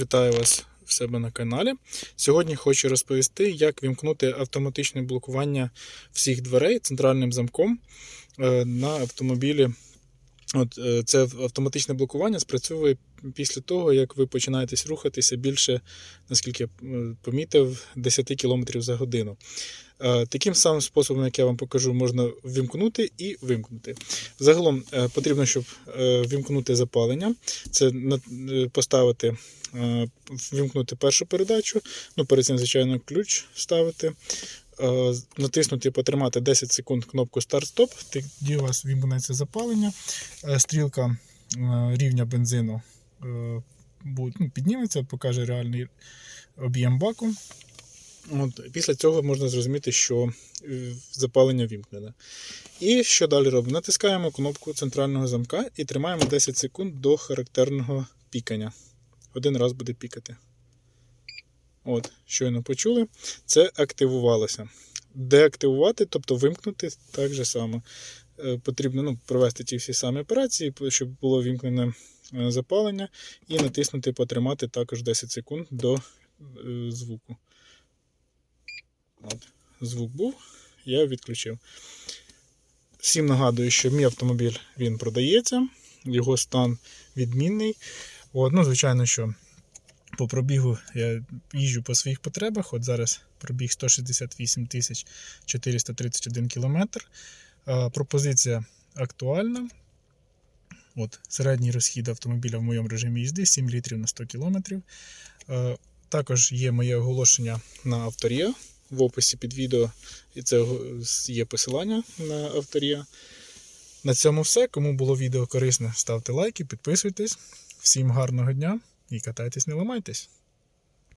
Вітаю вас в себе на каналі. Сьогодні хочу розповісти, як вімкнути автоматичне блокування всіх дверей центральним замком е, на автомобілі. От, е, Це автоматичне блокування спрацьовує після того, як ви починаєтесь рухатися більше, наскільки я помітив, 10 км за годину. Е, Таким самим способом, як я вам покажу, можна вімкнути і вимкнути. Загалом е, потрібно, щоб вімкнути запалення, це поставити, вімкнути першу передачу, ну, перед цим, звичайно, ключ ставити, е, натиснути, потримати 10 секунд кнопку старт-стоп, тоді у вас вімкнеться запалення, е, стрілка е, рівня бензину ну, підніметься, покаже реальний об'єм баку. От, після цього можна зрозуміти, що запалення вімкнене. І що далі робимо? Натискаємо кнопку центрального замка і тримаємо 10 секунд до характерного пікання. Один раз буде пікати. От, щойно почули. Це активувалося. Деактивувати, тобто вимкнути так же само. Е, Потрібно ну, провести ті всі самі операції, щоб було вімкнене е, запалення, і натиснути, потримати також 10 секунд до е, звуку. От, звук був, я відключив. Всім нагадую, що мій автомобіль він продається, його стан відмінний. От, ну, звичайно, що по пробігу я їжджу по своїх потребах. От зараз пробіг 168 тисяч 431 кілометр. Пропозиція актуальна. От, середній розхід автомобіля в моєму режимі їзди 7 літрів на 100 кілометрів. Також є моє оголошення на авторія в описі під відео, і це є посилання на авторія. На цьому все. Кому було відео корисне, ставте лайки, підписуйтесь. Всім гарного дня і катайтесь, не ламайтесь.